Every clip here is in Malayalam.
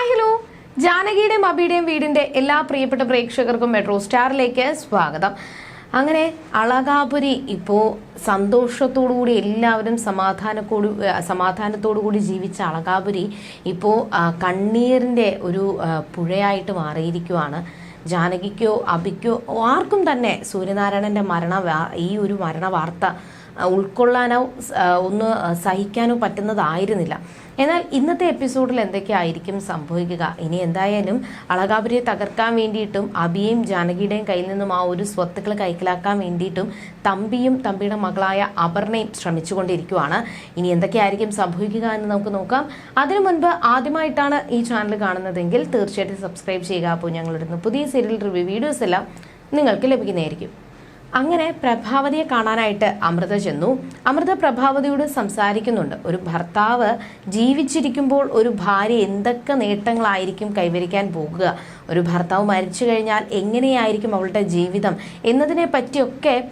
ഹായ് ഹലോ ജാനകിയുടെയും അബിയുടെയും വീടിന്റെ എല്ലാ പ്രിയപ്പെട്ട പ്രേക്ഷകർക്കും മെട്രോ സ്റ്റാറിലേക്ക് സ്വാഗതം. അങ്ങനെ അളകാപുരി ഇപ്പോൾ സന്തോഷത്തോടുകൂടി എല്ലാവരും സമാധാനത്തോടു സമാധാനത്തോടു കൂടി ജീവിച്ച അളകാപുരി ഇപ്പോൾ കണ്ണീരിന്റെ ഒരു പുഴയായിട്ട് മാറിയിരിക്കുവാണ്. ജാനകിക്കോ അബിക്കോ ആർക്കും തന്നെ സൂര്യനാരായണന്റെ മരണ ഈ ഒരു മരണ വാർത്ത ഉൾക്കൊള്ളാനോ ഒന്ന് സഹിക്കാനോ പറ്റുന്നതായിരുന്നില്ല. എന്നാൽ ഇന്നത്തെ എപ്പിസോഡിൽ എന്തൊക്കെയായിരിക്കും സംഭവിക്കുക? ഇനി എന്തായാലും അളകാപുരിയെ തകർക്കാൻ വേണ്ടിയിട്ടും അബിയും ജാനകിയുടെയും കയ്യിൽ നിന്നും ആ ഒരു സ്വത്തുക്കൾ കൈക്കലാക്കാൻ വേണ്ടിയിട്ടും തമ്പിയും തമ്പിയുടെ മകളായ അപർണയും ശ്രമിച്ചുകൊണ്ടിരിക്കുവാണ്. ഇനി എന്തൊക്കെയായിരിക്കും സംഭവിക്കുക എന്ന് നമുക്ക് നോക്കാം. അതിനു മുൻപ് ആദ്യമായിട്ടാണ് ഈ ചാനൽ കാണുന്നതെങ്കിൽ തീർച്ചയായിട്ടും സബ്സ്ക്രൈബ് ചെയ്യുക. അപ്പോൾ ഞങ്ങളിടുന്ന പുതിയ സീരിയൽ റിവ്യൂ വീഡിയോസ് എല്ലാം നിങ്ങൾക്ക് ലഭിക്കുന്നതായിരിക്കും. അങ്ങനെ പ്രഭാവതിയെ കാണാനായിട്ട് അമൃത ചെന്നു. അമൃത പ്രഭാവതിയോട് സംസാരിക്കുന്നുണ്ട്. ഒരു ഭർത്താവ് ജീവിച്ചിരിക്കുമ്പോൾ ഒരു ഭാര്യ എന്തൊക്കെ നേട്ടങ്ങളായിരിക്കും കൈവരിക്കാൻ പോകുക? ഒരു ഭർത്താവ് മരിച്ചു കഴിഞ്ഞാൽ എങ്ങനെയായിരിക്കും അവളുടെ ജീവിതം? എന്നതിനെ പറ്റിയൊക്കെ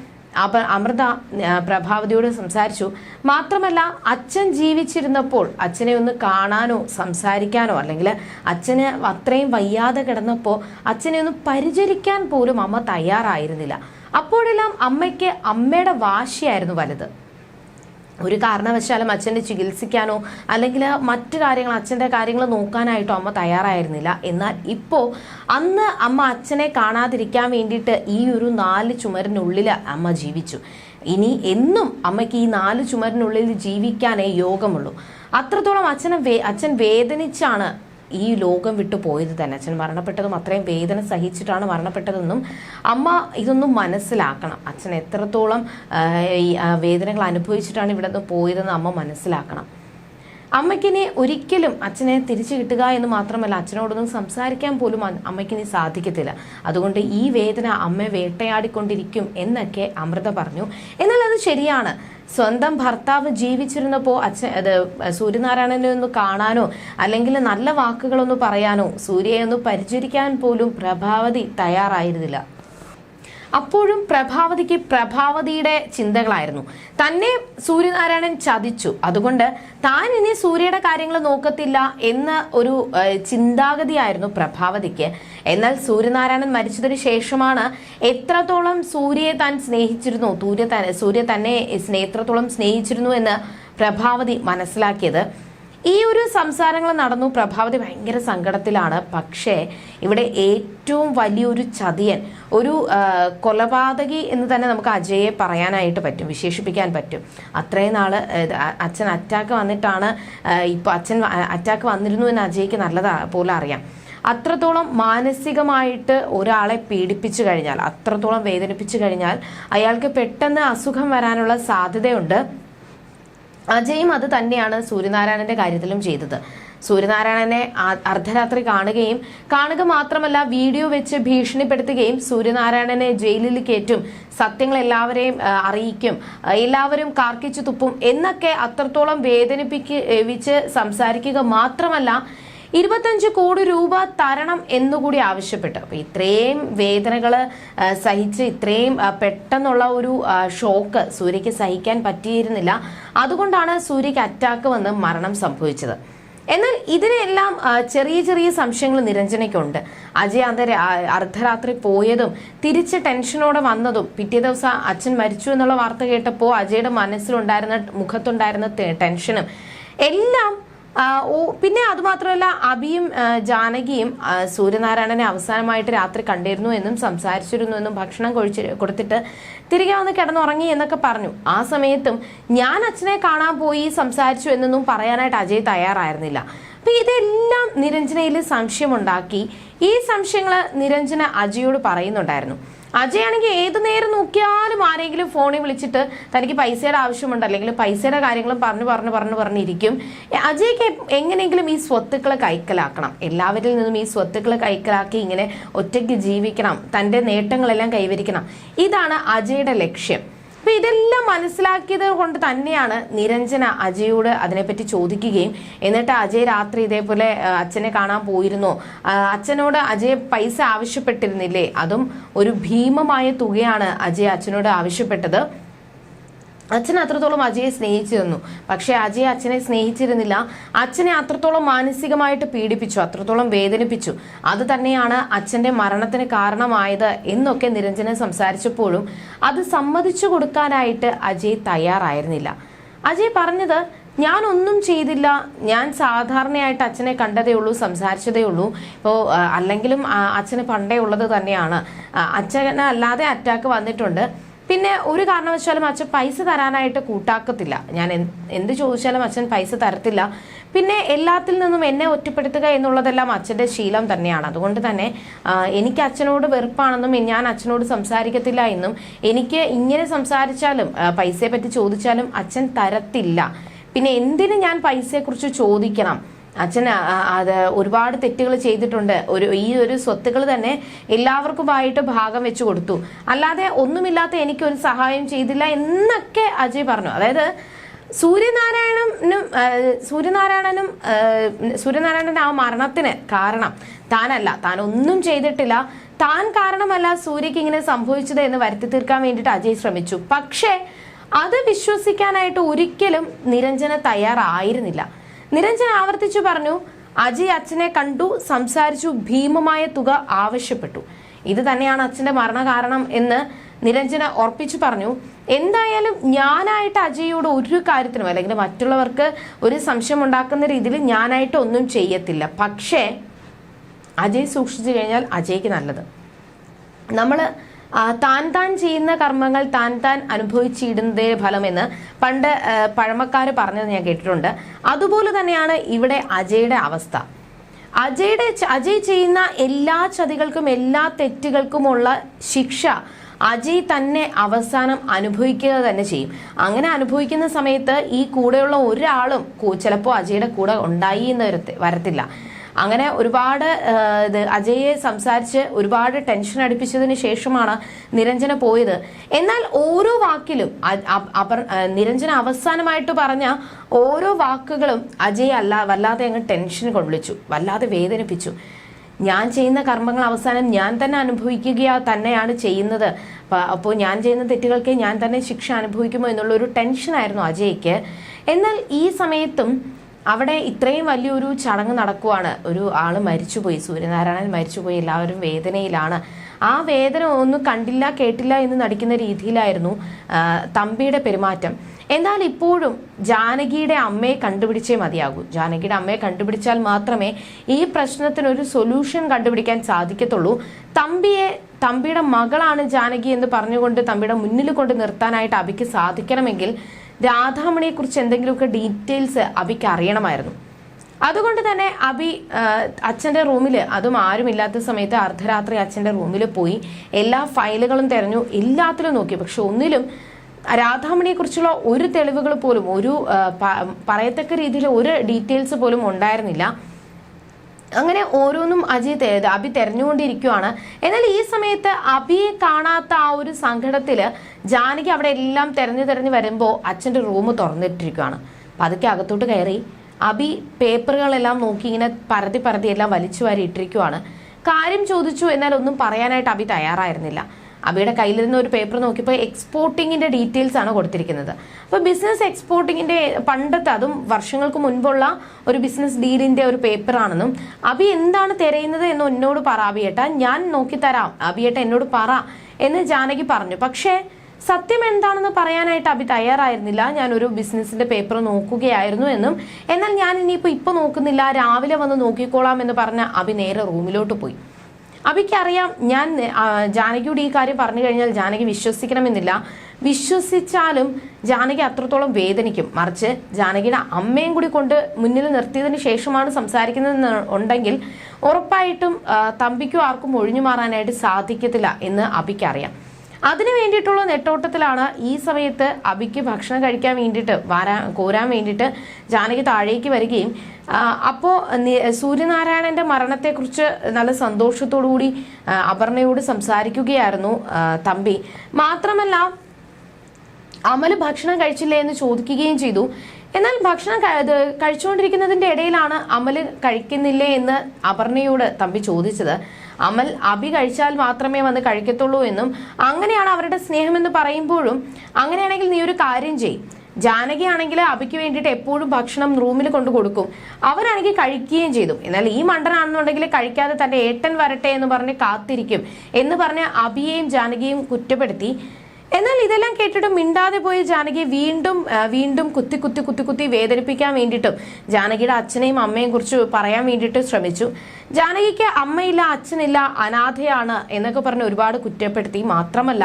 അപ അമൃത പ്രഭാവതിയോട് സംസാരിച്ചു. മാത്രമല്ല അച്ഛൻ ജീവിച്ചിരുന്നപ്പോൾ അച്ഛനെ ഒന്ന് കാണാനോ സംസാരിക്കാനോ അല്ലെങ്കിൽ അച്ഛന് അത്രയും വയ്യാതെ കിടന്നപ്പോൾ അച്ഛനെ ഒന്ന് പരിചരിക്കാൻ പോലും അമ്മ തയ്യാറായിരുന്നില്ല. അപ്പോഴെല്ലാം അമ്മയ്ക്ക് അമ്മയുടെ വാശിയായിരുന്നു വലുത്. ഒരു കാരണവശാലും അച്ഛന്റെ ചികിത്സിക്കാനോ അല്ലെങ്കിൽ മറ്റു കാര്യങ്ങൾ അച്ഛന്റെ കാര്യങ്ങൾ നോക്കാനായിട്ടോ അമ്മ തയ്യാറായിരുന്നില്ല. എന്നാൽ ഇപ്പോൾ അന്ന് അമ്മ അച്ഛനെ കാണാതിരിക്കാൻ വേണ്ടിയിട്ട് ഈ ഒരു നാല് ചുമരിനുള്ളിൽ അമ്മ ജീവിച്ചു. ഇനി എന്നും അമ്മയ്ക്ക് ഈ നാല് ചുമരിനുള്ളിൽ ജീവിക്കാനേ യോഗമുള്ളൂ. അത്രത്തോളം അച്ഛനെ അച്ഛൻ വേദനിച്ചാണ് ഈ ലോകം വിട്ടു പോയത് തന്നെ. അച്ഛൻ മരണപ്പെട്ടതും അത്രയും വേദന സഹിച്ചിട്ടാണ് മരണപ്പെട്ടതെന്നും അമ്മ ഇതൊന്നും മനസ്സിലാക്കണം. അച്ഛൻ എത്രത്തോളം ഈ വേദനകൾ അനുഭവിച്ചിട്ടാണ് ഇവിടെ നിന്ന് പോയതെന്ന് അമ്മ മനസ്സിലാക്കണം. അമ്മയ്ക്കിനെ ഒരിക്കലും അച്ഛനെ തിരിച്ചു കിട്ടുക എന്ന് മാത്രമല്ല അച്ഛനോടൊന്നും സംസാരിക്കാൻ പോലും അമ്മയ്ക്കിനി സാധിക്കത്തില്ല. അതുകൊണ്ട് ഈ വേദന അമ്മയെ വേട്ടയാടിക്കൊണ്ടിരിക്കും എന്നൊക്കെ അമൃത പറഞ്ഞു. എന്നാൽ അത് ശരിയാണ്. സ്വന്തം ഭർത്താവ് ജീവിച്ചിരുന്നപ്പോൾ അച്ഛൻ അത് സൂര്യനാരായണനെ ഒന്ന് കാണാനോ അല്ലെങ്കിൽ നല്ല വാക്കുകളൊന്ന് പറയാനോ സൂര്യയെ ഒന്ന് പരിചരിക്കാൻ പോലും പ്രഭാവതി തയ്യാറായിരുന്നില്ല. അപ്പോഴും പ്രഭാവതിക്ക് പ്രഭാവതിയുടെ ചിന്തകളായിരുന്നു. തന്നെ സൂര്യനാരായണൻ ചതിച്ചു. അതുകൊണ്ട് താൻ ഇനി സൂര്യയുടെ കാര്യങ്ങൾ നോക്കത്തില്ല എന്ന ഒരു ചിന്താഗതിയായിരുന്നു പ്രഭാവതിക്ക്. എന്നാൽ സൂര്യനാരായണൻ മരിച്ചതിന് ശേഷമാണ് എത്രത്തോളം സൂര്യയെ താൻ സ്നേഹിച്ചിരുന്നു സൂര്യ സൂര്യ തന്നെ എത്രത്തോളം സ്നേഹിച്ചിരുന്നു എന്ന് പ്രഭാവതി മനസ്സിലാക്കിയത്. ഈ ഒരു സംസാരങ്ങൾ നടന്നു. പ്രഭാവതി ഭയങ്കര സങ്കടത്തിലാണ്. പക്ഷേ ഇവിടെ ഏറ്റവും വലിയൊരു ചതിയൻ ഒരു കൊലപാതകി എന്ന് തന്നെ നമുക്ക് അജയെ പറയാനായിട്ട് പറ്റും വിശേഷിപ്പിക്കാൻ പറ്റും. അത്രയും നാൾ അച്ഛൻ അറ്റാക്ക് വന്നിട്ടാണ് ഇപ്പോൾ അച്ഛൻ അറ്റാക്ക് വന്നിരുന്നു എന്ന് അജയ്ക്ക് നല്ലതാ പോലെ അറിയാം. അത്രത്തോളം മാനസികമായിട്ട് ഒരാളെ പീഡിപ്പിച്ചു കഴിഞ്ഞാൽ അത്രത്തോളം വേദനിപ്പിച്ചു കഴിഞ്ഞാൽ അയാൾക്ക് പെട്ടെന്ന് അസുഖം വരാനുള്ള സാധ്യതയുണ്ട്. അജയും അത് തന്നെയാണ് സൂര്യനാരായണന്റെ കാര്യത്തിലും ചെയ്തത്. സൂര്യനാരായണനെ അർദ്ധരാത്രി കാണുകയും കാണുക മാത്രമല്ല വീഡിയോ വെച്ച് ഭീഷണിപ്പെടുത്തുകയും സൂര്യനാരായണനെ ജയിലിൽ കയറ്റും സത്യങ്ങൾ എല്ലാവരെയും അറിയിക്കും എല്ലാവരും കാർക്കിച്ചു തുപ്പും എന്നൊക്കെ അത്രത്തോളം വേദനിപ്പിച്ച് സംസാരിക്കുക മാത്രമല്ല ഇരുപത്തഞ്ച് കോടി രൂപ തരണം എന്നുകൂടി ആവശ്യപ്പെട്ടു. അപ്പൊ ഇത്രയും വേദനകൾ സഹിച്ച് ഇത്രയും പെട്ടെന്നുള്ള ഒരു ഷോക്ക് സൂര്യക്ക് സഹിക്കാൻ പറ്റിയിരുന്നില്ല. അതുകൊണ്ടാണ് സൂര്യക്ക് അറ്റാക്ക് വന്ന് മരണം സംഭവിച്ചത്. എന്നാൽ ഇതിനെല്ലാം ചെറിയ ചെറിയ സംശയങ്ങൾ നിരഞ്ജനയ്ക്കുണ്ട്. അജയ് അന്ന് അർദ്ധരാത്രി പോയതും തിരിച്ച് ടെൻഷനോടെ വന്നതും പിറ്റേ ദിവസം അച്ഛൻ മരിച്ചു എന്നുള്ള വാർത്ത കേട്ടപ്പോൾ അജയുടെ മനസ്സിലുണ്ടായിരുന്ന മുഖത്തുണ്ടായിരുന്ന ടെൻഷനും എല്ലാം പിന്നെ അതുമാത്രമല്ല അബിയും ജാനകിയും സൂര്യനാരായണനെ അവസാനമായിട്ട് രാത്രി കണ്ടിരുന്നു എന്നും സംസാരിച്ചിരുന്നു എന്നും ഭക്ഷണം കഴിച്ച് കൊടുത്തിട്ട് തിരികെ വന്ന് കിടന്നുറങ്ങി എന്നൊക്കെ പറഞ്ഞു. ആ സമയത്തും ഞാൻ അച്ഛനെ കാണാൻ പോയി സംസാരിച്ചു എന്നൊന്നും പറയാനായിട്ട് അജയ് തയ്യാറായിരുന്നില്ല. അപ്പൊ ഇതെല്ലാം നിരഞ്ജനയിൽ സംശയമുണ്ടാക്കി. ഈ സംശയങ്ങൾ നിരഞ്ജന അജയോട് പറയുന്നുണ്ടായിരുന്നു. അജയ് ആണെങ്കിൽ ഏത് നേരം നോക്കിയാലും ആരെങ്കിലും ഫോണിൽ വിളിച്ചിട്ട് തനിക്ക് പൈസയുടെ ആവശ്യമുണ്ട് അല്ലെങ്കിൽ പൈസയുടെ കാര്യങ്ങളും പറഞ്ഞു പറഞ്ഞു പറഞ്ഞു പറഞ്ഞിരിക്കും. അജയ്ക്ക് എങ്ങനെയെങ്കിലും ഈ സ്വത്തുക്കളെ കൈക്കലാക്കണം. എല്ലാവരിൽ നിന്നും ഈ സ്വത്തുക്കളെ കൈക്കലാക്കി ഇങ്ങനെ ഒറ്റയ്ക്ക് ജീവിക്കണം തന്റെ നേട്ടങ്ങളെല്ലാം കൈവരിക്കണം. ഇതാണ് അജയുടെ ലക്ഷ്യം. അപ്പൊ ഇതെല്ലാം മനസ്സിലാക്കിയത് കൊണ്ട് തന്നെയാണ് നിരഞ്ജന അജയോട് അതിനെപ്പറ്റി ചോദിക്കുകയും എന്നിട്ട് അജയ് രാത്രി ഇതേപോലെ അച്ഛനെ കാണാൻ പോയിരുന്നു. അച്ഛനോട് അജയ് പൈസ ആവശ്യപ്പെട്ടിരുന്നില്ലേ? അതും ഒരു ഭീമമായ തുകയാണ് അജയ് അച്ഛനോട് ആവശ്യപ്പെട്ടത്. അച്ഛൻ അത്രത്തോളം അജയെ സ്നേഹിച്ചിരുന്നു പക്ഷെ അജയ് അച്ഛനെ സ്നേഹിച്ചിരുന്നില്ല. അച്ഛനെ അത്രത്തോളം മാനസികമായിട്ട് പീഡിപ്പിച്ചു അത്രത്തോളം വേദനിപ്പിച്ചു. അത് തന്നെയാണ് അച്ഛന്റെ മരണത്തിന് കാരണമായത് എന്നൊക്കെ നിരഞ്ജന സംസാരിച്ചപ്പോഴും അത് സമ്മതിച്ചു കൊടുക്കാനായിട്ട് അജയ് തയ്യാറായിരുന്നില്ല. അജയ് പറഞ്ഞത് ഞാൻ ഒന്നും ചെയ്തില്ല. ഞാൻ സാധാരണയായിട്ട് അച്ഛനെ കണ്ടതേ ഉള്ളൂ സംസാരിച്ചതേ ഉള്ളൂ. ഇപ്പോൾ അല്ലെങ്കിലും അച്ഛന് പണ്ടേ ഉള്ളത് തന്നെയാണ്. അച്ഛനല്ലാതെ അറ്റാക്ക് വന്നിട്ടുണ്ട്. പിന്നെ ഒരു കാരണവശാലും അച്ഛൻ പൈസ തരാനായിട്ട് കൂട്ടാക്കത്തില്ല. ഞാൻ എന്ത് ചോദിച്ചാലും അച്ഛൻ പൈസ തരത്തില്ല. പിന്നെ എല്ലാത്തിൽ നിന്നും എന്നെ ഒറ്റപ്പെടുത്തുക എന്നുള്ളതെല്ലാം അച്ഛന്റെ ശീലം തന്നെയാണ്. അതുകൊണ്ട് തന്നെ എനിക്ക് അച്ഛനോട് വെറുപ്പാണെന്നും ഞാൻ അച്ഛനോട് സംസാരിക്കത്തില്ല എന്നും എനിക്ക് ഇങ്ങനെ സംസാരിച്ചാലും പൈസയെ പറ്റി ചോദിച്ചാലും അച്ഛൻ തരത്തില്ല. പിന്നെ എന്തിന് ഞാൻ പൈസയെക്കുറിച്ച് ചോദിക്കണം? അച്ഛൻ അത് ഒരുപാട് തെറ്റുകൾ ചെയ്തിട്ടുണ്ട്. ഒരു ഈ ഒരു സ്വത്തുകൾ തന്നെ എല്ലാവർക്കുമായിട്ട് ഭാഗം വെച്ചു കൊടുത്തു. അല്ലാതെ ഒന്നുമില്ലാത്ത എനിക്ക് ഒരു സഹായം ചെയ്തില്ല എന്നൊക്കെ അജയ് പറഞ്ഞു. അതായത് സൂര്യനാരായണനും സൂര്യനാരായണനും സൂര്യനാരായണന്റെ ആ മരണത്തിന് കാരണം താനല്ല. താൻ ഒന്നും ചെയ്തിട്ടില്ല. താൻ കാരണമല്ല സൂര്യക്ക് ഇങ്ങനെ സംഭവിച്ചത് എന്ന് വരുത്തി തീർക്കാൻ വേണ്ടിയിട്ട് അജയ് ശ്രമിച്ചു. പക്ഷേ അത് വിശ്വസിക്കാനായിട്ട് ഒരിക്കലും നിരഞ്ജന തയ്യാറായിരുന്നില്ല. നിരഞ്ജൻ ആവർത്തിച്ചു പറഞ്ഞു അജയ് അച്ഛനെ കണ്ടു സംസാരിച്ചു ഭീമമായ തുക ആവശ്യപ്പെട്ടു. ഇത് തന്നെയാണ് അച്ഛന്റെ മരണകാരണം എന്ന് നിരഞ്ജന ഉറപ്പിച്ചു പറഞ്ഞു. എന്തായാലും ഞാനായിട്ട് അജയോട് ഒരു കാര്യത്തിനും അല്ലെങ്കിൽ മറ്റുള്ളവർക്ക് ഒരു സംശയം ഉണ്ടാക്കുന്ന രീതിയിൽ ഞാനായിട്ട് ഒന്നും ചെയ്യത്തില്ല. പക്ഷേ അജയ് സൂക്ഷിച്ചു കഴിഞ്ഞാൽ അജയ്ക്ക് നല്ലത്. നമ്മൾ താൻ താൻ ചെയ്യുന്ന കർമ്മങ്ങൾ താൻ താൻ അനുഭവിച്ചിടുന്നതേ ഫലമെന്ന് പണ്ട് പഴമക്കാർ പറഞ്ഞത് ഞാൻ കേട്ടിട്ടുണ്ട്. അതുപോലെ തന്നെയാണ് ഇവിടെ അജയുടെ അവസ്ഥ. അജയുടെ അജയ് ചെയ്യുന്ന എല്ലാ ചതികൾക്കും എല്ലാ തെറ്റുകൾക്കുമുള്ള ശിക്ഷ അജയ് തന്നെ അവസാനം അനുഭവിക്കുക തന്നെ ചെയ്യും. അങ്ങനെ അനുഭവിക്കുന്ന സമയത്ത് ഈ കൂടെയുള്ള ഒരാളും ചിലപ്പോൾ അജയുടെ കൂടെ ഉണ്ടായി എന്ന് വരത്തില്ല. അങ്ങനെ ഒരുപാട് ഇത് അജയെ സംസാരിച്ച് ഒരുപാട് ടെൻഷൻ അടുപ്പിച്ചതിന് ശേഷമാണ് നിരഞ്ജന പോയത്. എന്നാൽ ഓരോ വാക്കിലും നിരഞ്ജന അവസാനമായിട്ട് പറഞ്ഞ ഓരോ വാക്കുകളും അജയ് അല്ല വല്ലാതെ അങ്ങ് ടെൻഷൻ കൊള്ളിച്ചു വല്ലാതെ വേദനിപ്പിച്ചു. ഞാൻ ചെയ്യുന്ന കർമ്മങ്ങൾ അവസാനം ഞാൻ തന്നെ അനുഭവിക്കുക തന്നെയാണ് ചെയ്യുന്നത്. അപ്പോൾ ഞാൻ ചെയ്യുന്ന തെറ്റുകൾക്ക് ഞാൻ തന്നെ ശിക്ഷ അനുഭവിക്കുമോ എന്നുള്ളൊരു ടെൻഷനായിരുന്നു അജയ്ക്ക്. എന്നാൽ ഈ സമയത്തും അവിടെ ഇത്രയും വലിയൊരു ചടങ്ങ് നടക്കുവാണ്. ഒരു ആൾ മരിച്ചുപോയി. സൂര്യനാരായണൻ മരിച്ചുപോയി. എല്ലാവരും വേദനയിലാണ്. ആ വേദന ഒന്നും കണ്ടില്ല കേട്ടില്ല എന്ന് നടിക്കുന്ന രീതിയിലായിരുന്നു തമ്പിയുടെ പെരുമാറ്റം. എന്നാൽ ഇപ്പോഴും ജാനകിയുടെ അമ്മയെ കണ്ടുപിടിച്ചേ മതിയാകൂ. ജാനകിയുടെ അമ്മയെ കണ്ടുപിടിച്ചാൽ മാത്രമേ ഈ പ്രശ്നത്തിനൊരു സൊല്യൂഷൻ കണ്ടുപിടിക്കാൻ സാധിക്കത്തുള്ളൂ. തമ്പിയെ തമ്പിയുടെ മകളാണ് ജാനകി എന്ന് പറഞ്ഞുകൊണ്ട് തമ്പിയുടെ മുന്നിൽ കൊണ്ട് നിർത്താനായിട്ട് അബിക്ക് സാധിക്കണമെങ്കിൽ രാധാമണിയെ കുറിച്ച് എന്തെങ്കിലുമൊക്കെ ഡീറ്റെയിൽസ് അബിക്ക് അറിയണമായിരുന്നു. അതുകൊണ്ട് തന്നെ അബി അച്ഛന്റെ റൂമിൽ അതും ആരുമില്ലാത്ത സമയത്ത് അർദ്ധരാത്രി അച്ഛന്റെ റൂമിൽ പോയി എല്ലാ ഫയലുകളും തിരഞ്ഞു എല്ലാത്തിലും നോക്കി. പക്ഷെ ഒന്നിലും രാധാമണിയെക്കുറിച്ചുള്ള ഒരു തെളിവുകൾ പോലും ഒരു പറയത്തക്ക രീതിയിൽ ഒരു ഡീറ്റെയിൽസ് പോലും ഉണ്ടായിരുന്നില്ല. അങ്ങനെ ഓരോന്നും അജയ് അഭി തെരഞ്ഞുകൊണ്ടിരിക്കുവാണ്. എന്നാൽ ഈ സമയത്ത് അഭിയെ കാണാത്ത ആ ഒരു സങ്കടത്തിൽ ജാനകി അവിടെ എല്ലാം തെരഞ്ഞു തെരഞ്ഞു വരുമ്പോൾ അച്ഛന്റെ റൂം തുറന്നിട്ടിരിക്കുവാണ്. പതുക്കെ അകത്തോട്ട് കയറി. അഭി പേപ്പറുകളെല്ലാം നോക്കി ഇങ്ങനെ പരതി പരതി എല്ലാം വലിച്ചു വാരി ഇട്ടിരിക്കുവാണ്. കാര്യം ചോദിച്ചു എന്നാൽ ഒന്നും പറയാനായിട്ട് അഭി തയ്യാറായിരുന്നില്ല. അബിയുടെ കയ്യിലിരുന്ന ഒരു പേപ്പർ നോക്കിയപ്പോൾ എക്സ്പോർട്ടിങ്ങിന്റെ ഡീറ്റെയിൽസ് ആണ് കൊടുത്തിരിക്കുന്നത്. അപ്പോൾ ബിസിനസ് എക്സ്പോർട്ടിങ്ങിന്റെ പണ്ടത്തെ അതും വർഷങ്ങൾക്ക് മുൻപുള്ള ഒരു ബിസിനസ് ഡീലിന്റെ ഒരു പേപ്പറാണെന്നും അബി എന്താണ് തിരയുന്നത് എന്ന് എന്നോട് പറ അബിയേട്ട ഞാൻ നോക്കിത്തരാം. അബിയേട്ട എന്നോട് പറ എന്ന് ജാനകി പറഞ്ഞു. പക്ഷേ സത്യം എന്താണെന്ന് പറയാനായിട്ട് അബി തയ്യാറായിരുന്നില്ല. ഞാനൊരു ബിസിനസിന്റെ പേപ്പർ നോക്കുകയായിരുന്നു എന്നും. എന്നാൽ ഞാൻ ഇനിയിപ്പോൾ ഇപ്പൊ നോക്കുന്നില്ല. രാവിലെ വന്ന് നോക്കിക്കോളാം എന്ന് പറഞ്ഞ അബി നേരെ റൂമിലോട്ട് പോയി. അബിക്കറിയാം ഞാൻ ജാനകിയോട് ഈ കാര്യം പറഞ്ഞു കഴിഞ്ഞാൽ ജാനകി വിശ്വസിക്കണമെന്നില്ല. വിശ്വസിച്ചാലും ജാനകി അത്രത്തോളം വേദനിക്കും. മറിച്ച് ജാനകിയുടെ അമ്മയും കൂടി കൊണ്ട് മുന്നിൽ നിർത്തിയതിന് ശേഷമാണ് സംസാരിക്കുന്നതെന്ന് ഉണ്ടെങ്കിൽ ഉറപ്പായിട്ടും തമ്പിക്കും ആർക്കും ഒഴിഞ്ഞു മാറാനായിട്ട് സാധിക്കത്തില്ല എന്ന് അബിക്കറിയാം അതിനു വേണ്ടിയിട്ടുള്ള നെട്ടോട്ടത്തിലാണ് ഈ സമയത്ത് അബിക്ക് ഭക്ഷണം കഴിക്കാൻ വേണ്ടിയിട്ട് വരാൻ കോരാൻ വേണ്ടിയിട്ട് ജാനകി താഴേക്ക് വരികയും അപ്പോൾ അപ്പോ സൂര്യനാരായണന്റെ മരണത്തെക്കുറിച്ച് നല്ല സന്തോഷത്തോടു കൂടി അപർണയോട് സംസാരിക്കുകയായിരുന്നു തമ്പി. മാത്രമല്ല അമൽ ഭക്ഷണം കഴിച്ചില്ലേ എന്ന് ചോദിക്കുകയും ചെയ്തു. എന്നാൽ ഭക്ഷണം കഴിച്ചുകൊണ്ടിരിക്കുന്നതിന്റെ ഇടയിലാണ് അമൽ കഴിക്കുന്നില്ലേ എന്ന് അപർണയോട് തമ്പി ചോദിച്ചത്. അമൽ അബി കഴിച്ചാൽ മാത്രമേ വന്ന് കഴിക്കത്തുള്ളൂ എന്നും അങ്ങനെയാണ് അവരുടെ സ്നേഹമെന്ന് പറയുമ്പോഴും അങ്ങനെയാണെങ്കിൽ നീ ഒരു കാര്യം ചെയ്യും ജാനകി ആണെങ്കിൽ അബിക്ക് വേണ്ടിയിട്ട് എപ്പോഴും ഭക്ഷണം റൂമിൽ കൊണ്ട് കൊടുക്കും. അവനാണെങ്കിൽ കഴിക്കുകയും ചെയ്തു. എന്നാൽ ഈ മണ്ടനാണെന്നുണ്ടെങ്കിൽ കഴിക്കാതെ തന്റെ ഏട്ടൻ വരട്ടെ എന്ന് പറഞ്ഞ് കാത്തിരിക്കും എന്ന് പറഞ്ഞ് അബിയെയും ജാനകിയും കുറ്റപ്പെടുത്തി. എന്നാൽ ഇതെല്ലാം കേട്ടിട്ട് മിണ്ടാതെ പോയ ജാനകി വീണ്ടും വീണ്ടും കുത്തി കുത്തി കുത്തി കുത്തി വേദനിപ്പിക്കാൻ വേണ്ടിയിട്ടും ജാനകിയുടെ അച്ഛനെയും അമ്മയെയും കുറിച്ച് പറയാൻ വേണ്ടിയിട്ട് ശ്രമിച്ചു. ജാനകിക്ക് അമ്മയില്ല അച്ഛനില്ല അനാഥയാണ് എന്നൊക്കെ പറഞ്ഞ് ഒരുപാട് കുറ്റപ്പെടുത്തി. മാത്രമല്ല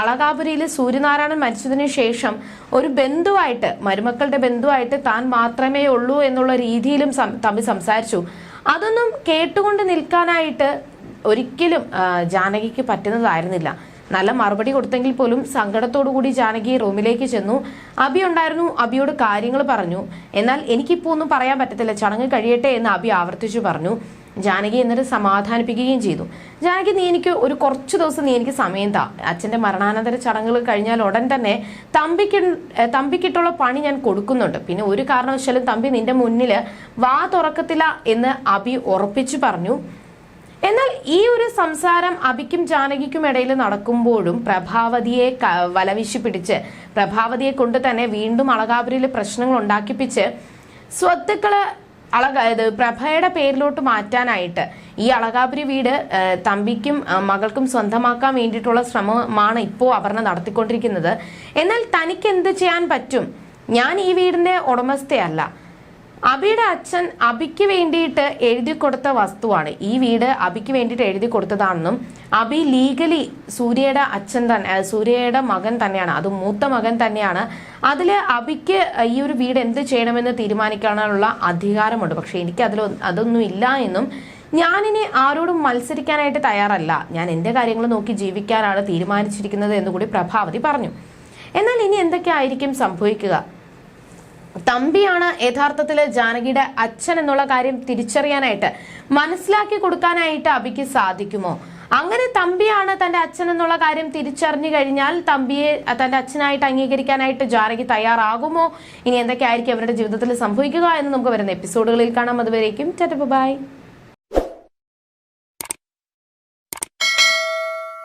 അളകാപുരിയിൽ സൂര്യനാരായണൻ മരിച്ചതിന് ശേഷം ഒരു ബന്ധുവായിട്ട് മരുമക്കളുടെ ബന്ധുവായിട്ട് താൻ മാത്രമേ ഉള്ളൂ എന്നുള്ള രീതിയിലും തമ്മിൽ സംസാരിച്ചു. അതൊന്നും കേട്ടുകൊണ്ട് നിൽക്കാനായിട്ട് ഒരിക്കലും ജാനകിക്ക് പറ്റുന്നതായിരുന്നില്ല. നല്ല മറുപടി കൊടുത്തെങ്കിൽ പോലും സങ്കടത്തോടു കൂടി ജാനകി റൂമിലേക്ക് ചെന്നു. അബി ഉണ്ടായിരുന്നു. അബിയോട് കാര്യങ്ങൾ പറഞ്ഞു. എന്നാൽ എനിക്കിപ്പോ ഒന്നും പറയാൻ പറ്റത്തില്ല. ചടങ്ങ് കഴിയട്ടെ എന്ന് അബി ആവർത്തിച്ചു പറഞ്ഞു. ജാനകി എന്നിട്ട് സമാധാനിപ്പിക്കുകയും ചെയ്തു. ജാനകി നീ എനിക്ക് ഒരു കുറച്ച് ദിവസം നീ എനിക്ക് സമയം താ. അച്ഛന്റെ മരണാനന്തര ചടങ്ങുകൾ കഴിഞ്ഞാൽ ഉടൻ തന്നെ തമ്പിക്ക് തമ്പിക്കിട്ടുള്ള പണി ഞാൻ കൊടുക്കുന്നുണ്ട്. പിന്നെ ഒരു കാരണവശാലും തമ്പി നിന്റെ മുന്നിൽ വാ തുറക്കത്തില്ല എന്ന് അബി ഉറപ്പിച്ചു പറഞ്ഞു. എന്നാൽ ഈ ഒരു സംസാരം അബിക്കും ജാനകിക്കും ഇടയിൽ നടക്കുമ്പോഴും പ്രഭാവതിയെ വലവിശി പിടിച്ച് പ്രഭാവതിയെ കൊണ്ട് തന്നെ വീണ്ടും അളകാപുരിയിൽ പ്രശ്നങ്ങൾ ഉണ്ടാക്കിപ്പിച്ച് സ്വത്തുക്കൾ അളക ഇത് പ്രഭയുടെ പേരിലോട്ട് മാറ്റാനായിട്ട് ഈ അളകാപുരി വീട് തമ്പിക്കും മകൾക്കും സ്വന്തമാക്കാൻ വേണ്ടിയിട്ടുള്ള ശ്രമമാണ് ഇപ്പോൾ അപർണ നടത്തിക്കൊണ്ടിരിക്കുന്നത്. എന്നാൽ തനിക്ക് എന്ത് ചെയ്യാൻ പറ്റും? ഞാൻ ഈ വീടിന്റെ ഉടമസ്ഥയല്ല. അബിയുടെ അച്ഛൻ അബിക്ക് വേണ്ടിയിട്ട് എഴുതി കൊടുത്ത വസ്തുവാണ്. ഈ വീട് അബിക്ക് വേണ്ടിയിട്ട് എഴുതി കൊടുത്തതാണെന്നും അബി ലീഗലി സൂര്യയുടെ അച്ഛൻ തന്നെ സൂര്യയുടെ മകൻ തന്നെയാണ് അത് മൂത്ത മകൻ തന്നെയാണ്. അതിൽ അബിക്ക് ഈ ഒരു വീട് എന്ത് ചെയ്യണമെന്ന് തീരുമാനിക്കാനുള്ള അധികാരമുണ്ട്. പക്ഷെ എനിക്ക് അതിൽ അതൊന്നും ഇല്ല എന്നും ഞാനിനി ആരോടും മത്സരിക്കാനായിട്ട് തയ്യാറല്ല. ഞാൻ എന്റെ കാര്യങ്ങൾ നോക്കി ജീവിക്കാനാണ് തീരുമാനിച്ചിരിക്കുന്നത് എന്നുകൂടി പ്രഭാവതി പറഞ്ഞു. എന്നാൽ ഇനി എന്തൊക്കെയായിരിക്കും സംഭവിക്കുക? തമ്പിയാണ് യഥാർത്ഥത്തിൽ ജാനകിയുടെ അച്ഛൻ എന്നുള്ള കാര്യം തിരിച്ചറിയാനായിട്ട് മനസ്സിലാക്കി കൊടുക്കാനായിട്ട് അബിക്ക് സാധിക്കുമോ? അങ്ങനെ തമ്പിയാണ് തന്റെ അച്ഛൻ എന്നുള്ള കാര്യം തിരിച്ചറിഞ്ഞു കഴിഞ്ഞാൽ തമ്പിയെ തന്റെ അച്ഛനായിട്ട് അംഗീകരിക്കാനായിട്ട് ജാനകി തയ്യാറാകുമോ? ഇനി എന്തൊക്കെയായിരിക്കും അവരുടെ ജീവിതത്തിൽ സംഭവിക്കുക എന്ന് നമുക്ക് വരുന്ന എപ്പിസോഡുകളിൽ കാണാം. അതുവരേക്കും ബൈ.